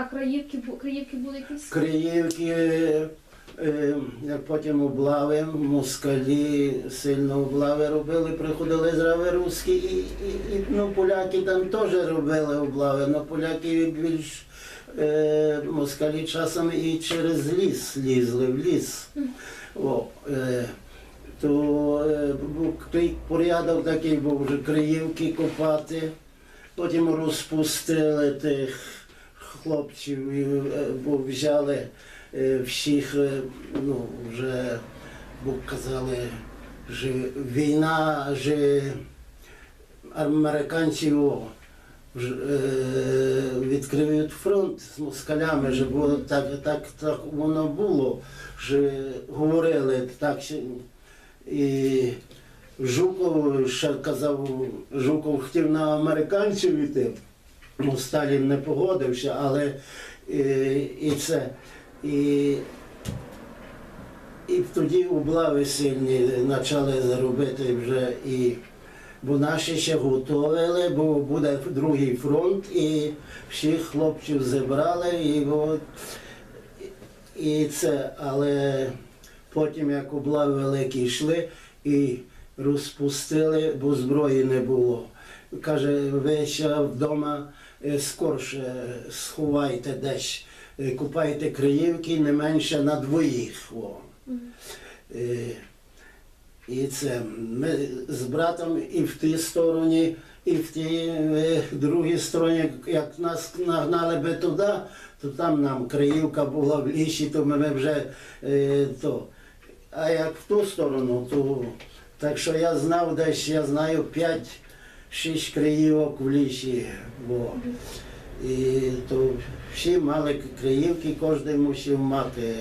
А краївки, краївки були якісь? Криївки, е, як потім облави, москалі сильно облави робили, приходили зрави русські, і, і, і ну, поляки там теж робили облави, але поляки більш е, москалі часом і через ліс лізли в ліс. О, е, то е, був порядок такий був вже криївки копати, потім розпустили тих хлопців е, бо взяли е, всіх, е, ну, вже, бо казали, що війна, що американці о, е, відкриють фронт з москалями, що було так, так, так воно було, що говорили так. І Жуков ще казав, Жуков хотів на американців йти. Ну, Сталін не погодився, але е, і це. І, і тоді облави сильні почали робити вже і. Бо наші ще готували, бо буде другий фронт, і всіх хлопців зібрали, і, от, і це, але потім як облави великі йшли і розпустили, бо зброї не було. Каже, ви вдома скорше сховайте десь, е, купайте криївки не менше на двоїх. О. Е, І це ми з братом і в тій стороні, і в тій е, другій стороні, як нас нагнали би туди, то там нам Криївка була в лісі, то ми вже е, то. А як в ту сторону, то так що я знав десь, я знаю 5-6 криївок в лісі. Бо. І то всі мали криївки, кожен мусив мати.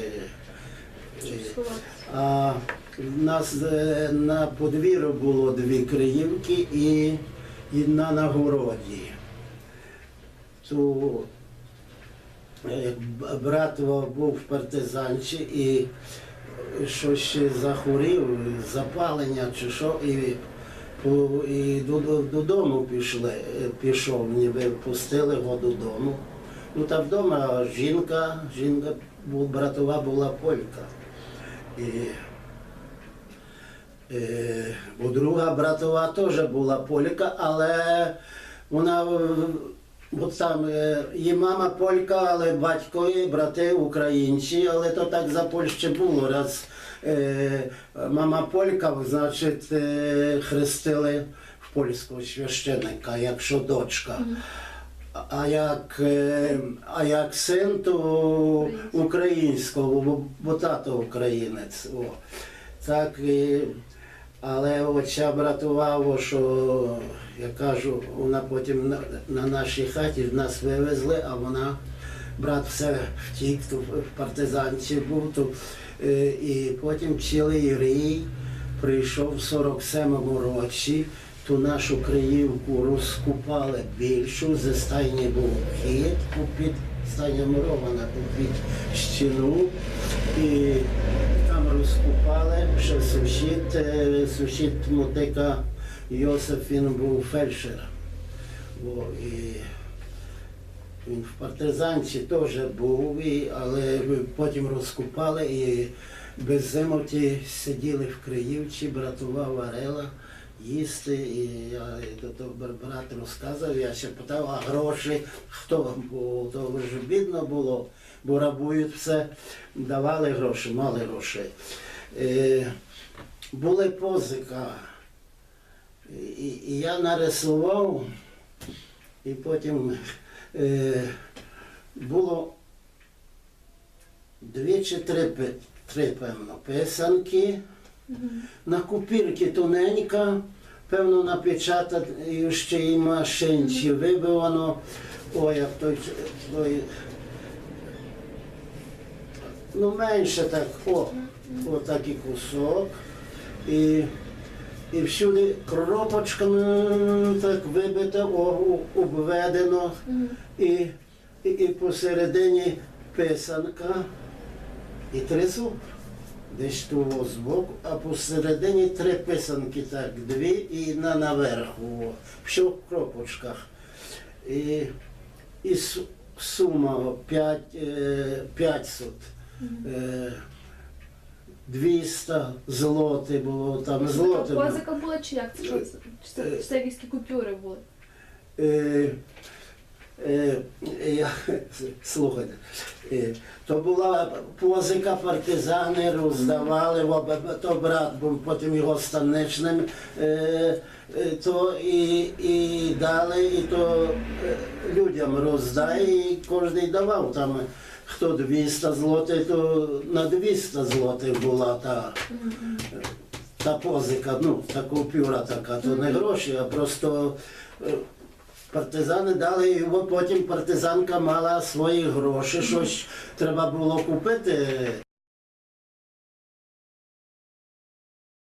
а в нас е, на подвір'ю було дві криївки і одна на городі. То е, брат був в партизанці і щось захворів, запалення чи що, і, і додому пішли, е, пішов, ніби пустили його додому. Ну та вдома жінка, жінка братова була полька. І, і, бо друга братова теж була полька, але вона е, от там е, її мама полька, але батько і брати українці, але то так за Польщі було. Раз е, мама полька, значить, е, хрестили в польського священника, якщо дочка. А як, е, а як син, то українського, бо, бо тато українець. О. Так, і, але оця братувало, що я кажу, вона потім на, на нашій хаті нас вивезли, а вона, брат все втік, то в партизанці був, то, е, і потім цілий рій прийшов в 47-му році, ту нашу Криївку розкупали більшу, зі стайні був хід, попід стайня мурована попід стіну. І там розкупали, ще сусід, е, сусід Мотика Йосиф, він був фельдшер. О, і він в партизанці теж був, і, але потім розкупали і без зимоті сиділи в Криївці, братова варила їсти. І я то, брат розказав, я ще питав, а гроші хто? Бо то ж бідно було, бо рабують все, давали гроші, мали гроші. Е, були позика. І, я нарисував, і потім е, було дві чи три, три певно, писанки. На купірки тоненька, певно, напечатати ще і машинці вибивано. Ой, як той, той ну менше так, о, отакий кусок. І, і всюди кропочками так вибито, о, обведено. І, і, і посередині писанка і три зуби. Десь того збоку, а посередині три писанки, так, дві і на наверху. Все в кропочках. І, і сума 5, 500. Е, 200 злоти було там злоти. Позика була чи як? Чи це, це якісь купюри були? Е, е, слухайте, е, то була позика, партизани роздавали, то брат був потім його станичним, то і, і дали, і то людям роздай, і кожен давав там. Хто 200 злотих, то на 200 злотих була та, та позика, ну, та купюра така, то не гроші, а просто партизани дали, його, потім партизанка мала свої гроші, щось треба було купити.